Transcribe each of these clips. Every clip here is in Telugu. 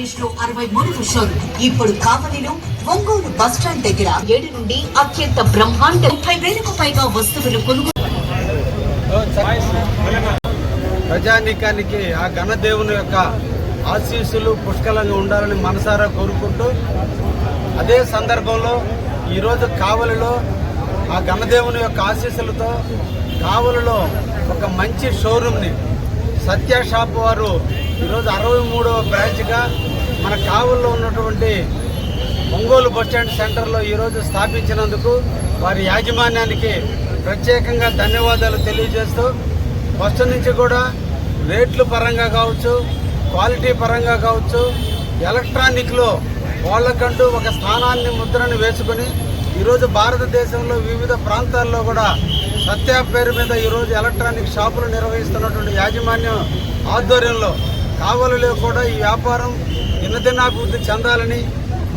ఆంధ్రప్రదేశ్లో అరవై మూడు వర్షాలు ఇప్పుడు కావలిలో ఒంగోలు బస్ స్టాండ్ దగ్గర ఏడు నుండి అత్యంత బ్రహ్మాండ ముప్పై వేలకు పైగా వస్తువులు కొనుగోలు ప్రజానీకానికి ఆ ఘనదేవుని యొక్క ఆశీస్సులు పుష్కలంగా ఉండాలని మనసారా కోరుకుంటూ అదే సందర్భంలో ఈరోజు కావలిలో ఆ గణదేవుని యొక్క ఆశీస్సులతో కావలిలో ఒక మంచి షోరూమ్ని సత్య షాప్ వారు ఈరోజు అరవై మూడవ బ్రాంచ్గా మన కావుల్లో ఉన్నటువంటి ఒంగోలు బస్టాండ్ సెంటర్లో ఈరోజు స్థాపించినందుకు వారి యాజమాన్యానికి ప్రత్యేకంగా ధన్యవాదాలు తెలియజేస్తూ ఫస్ట్ నుంచి కూడా రేట్లు పరంగా కావచ్చు క్వాలిటీ పరంగా కావచ్చు ఎలక్ట్రానిక్లో వాళ్ళకంటూ ఒక స్థానాన్ని ముద్రను వేసుకొని ఈరోజు భారతదేశంలో వివిధ ప్రాంతాల్లో కూడా సత్య పేరు మీద ఈరోజు ఎలక్ట్రానిక్ షాపులు నిర్వహిస్తున్నటువంటి యాజమాన్యం ఆధ్వర్యంలో కావలిలో కూడా ఈ వ్యాపారం దినదినాభివృద్ధి చెందాలని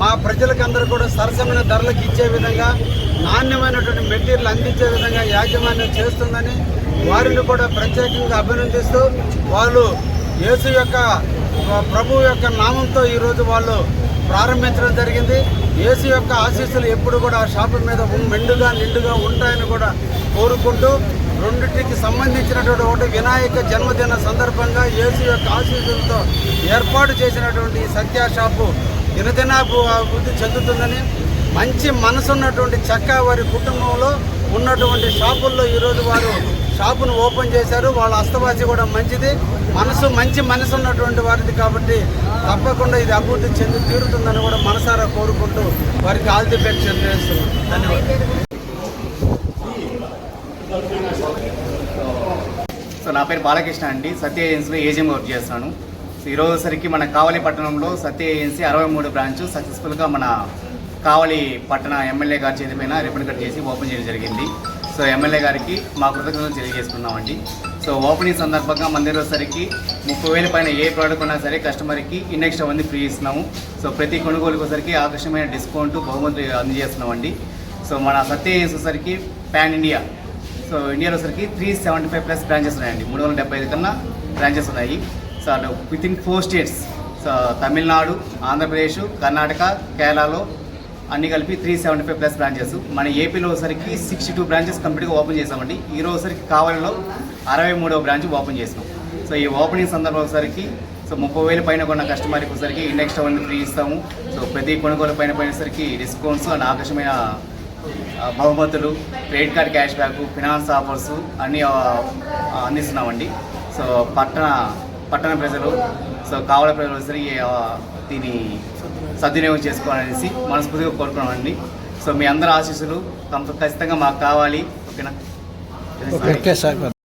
మా ప్రజలకందరూ కూడా సరసమైన ధరలకు ఇచ్చే విధంగా నాణ్యమైనటువంటి మెటీరియల్ అందించే విధంగా యాజమాన్యం చేస్తుందని వారిని కూడా ప్రత్యేకంగా అభినందిస్తూ వాళ్ళు యేసు యొక్క ప్రభు యొక్క నామంతో ఈరోజు వాళ్ళు ప్రారంభించడం జరిగింది. ఏసు యొక్క ఆశీస్సులు ఎప్పుడు కూడా ఆ షాపు మీద మెండుగా నిండుగా ఉంటాయని కూడా కోరుకుంటూ రెండింటికి సంబంధించినటువంటి ఒకటి వినాయక జన్మదిన సందర్భంగా యేసు యొక్క ఆశీస్సులతో ఏర్పాటు చేసినటువంటి సత్యా సత్య షాపు దినదినాపు అభివృద్ధి చెందుతుందని మంచి మనసున్నటువంటి చక్క వారి కుటుంబంలో ఉన్నటువంటి షాపుల్లో ఈరోజు వారు షాపును ఓపెన్ చేశారు. వాళ్ళ అస్తవాసి కూడా మంచిది. మనసు మంచి మనసు ఉన్నటువంటి వారిది కాబట్టి తప్పకుండా ఇది అభివృద్ధి చెంది తీరుతుందని కూడా మనసారా కోరుకుంటూ వారికి ఆల్ ది బెస్ట్ ధన్యవాదాలు. సో నా పేరు బాలకృష్ణ అండి. సత్య ఏజెన్సీలో ఏజెంట్ వర్క్ చేస్తున్నాను సో ఈరోజుసరికి మన కావలి పట్టణంలో సత్య ఏజెన్సీ అరవై మూడు బ్రాంచ్ సక్సెస్ఫుల్గా మన కావలి పట్టణ ఎమ్మెల్యే గారి చేతి పైన రిబ్బన్ కట్ చేసి ఓపెన్ చేయడం జరిగింది. సో ఎమ్మెల్యే గారికి మా కృతజ్ఞతలు తెలియజేసుకున్నామండి సో ఓపెనింగ్ సందర్భంగా మన దగ్గర సరికి ముప్పై వేల పైన ఏ ప్రోడక్ట్ ఉన్నా సరే కస్టమర్కి ఇండెక్స్ అవన్నీ ఫ్రీ ఇస్తున్నాము. సో ప్రతి కొనుగోలుకు సరికి ఆకర్షణమైన డిస్కౌంట్ బహుమతులు అందజేస్తున్నామండి. సో మన సత్య ఏజెన్సీ సరికి పాన్ ఇండియా సో ఇండియాలో సరికి three seventy five plus branches ఉన్నాయండి. మూడు వందల డెబ్బై ఐదు కన్నా బ్రాంచెస్ ఉన్నాయి. సో అటు with in four states so Tamil Nadu Andhra Pradesh Karnataka కేరళలో అన్ని కలిపి three seventy five plus branches మన ఏపీలో సరికి సిక్స్టీ టూ బ్రాంచెస్ కంప్లీట్గా ఓపెన్ చేసామండి ఈ రోజు సరికి కావాలలో అరవై మూడవ బ్రాంచ్ ఓపెన్ చేసినాం. సో ఈ ఓపెనింగ్ సందర్భం సరికి సో ముప్పై వేల పైన కొన్న కస్టమర్కి ఒకసారికి ఇండెక్స్ అవన్నీ ఫ్రీ ఇస్తాము. సో ప్రతి కొనుగోలు పైన పోయినసరికి డిస్కౌంట్స్ అండ్ ఆకర్షమైన బహుమతులు credit card cash back finance offers అన్నీ అందిస్తున్నామండి. సో పట్టణ పట్టణ ప్రజలు సో కావల ప్రజలు వచ్చి దీన్ని సద్వినియోగం చేసుకోవాలనేసి మనస్ఫూర్తిగా కోరుకున్నామండి. సో మీ అందరి ఆశీస్సులు కంప- ఖచ్చితంగా మాకు కావాలి ఓకేనా? Okay sir.